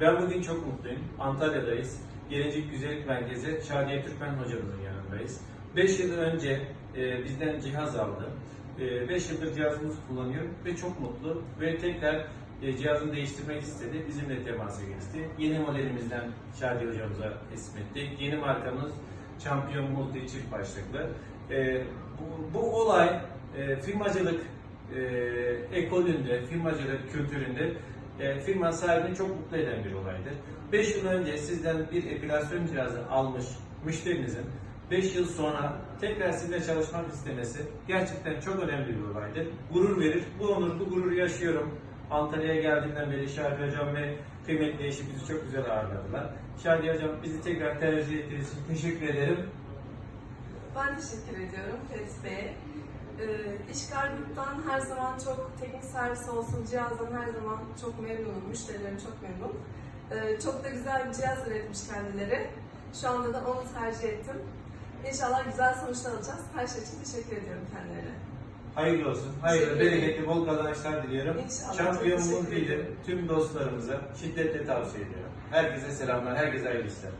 Ben bugün çok mutluyum. Antalya'dayız. Gelincik Güzellik Merkezi Şadiye Türkmen hocamızın yanındayız. 5 yıl önce e, bizden cihaz aldı. 5 yıldır cihazımızı kullanıyor ve çok mutlu ve tekrar e, cihazını değiştirmek istedi. Bizimle temasa geçti. Yeni modelimizden Şadiye hocamıza teslim ettik. Yeni markamız Champion Multi çift başlıklı. E, bu, bu olay e, firmacılık e, ekolünde, firmacılık kültüründe e, firma sahibini çok mutlu eden bir olaydır. 5 yıl önce sizden bir epilasyon cihazı almış müşterinizin 5 yıl sonra tekrar sizinle çalışmak istemesi gerçekten çok önemli bir olaydır. Gurur verir. Bu onur, bu gururu yaşıyorum. Antalya'ya geldiğimden beri Şadi Hocam ve kıymetli eşi bizi çok güzel ağırladılar. Şadi Hocam bizi tekrar tercih ettiğiniz için teşekkür ederim. Ben teşekkür ediyorum Ferit Bey'e. Ee, İşgal Grup'tan her zaman çok teknik servis olsun, cihazdan her zaman çok memnunum, müşterilerim çok memnun. Ee, çok da güzel bir cihaz üretmiş kendileri. Şu anda da onu tercih ettim. İnşallah güzel sonuçlar alacağız. Her şey için teşekkür ediyorum kendilerine. Hayırlı olsun. Hayırlı, bereketli, bol kazançlar diliyorum. İnşallah, Şampiyon çok teşekkür Multi'yi de ederim. tüm dostlarımıza şiddetle tavsiye ediyorum. Herkese selamlar, herkese hayırlı işler.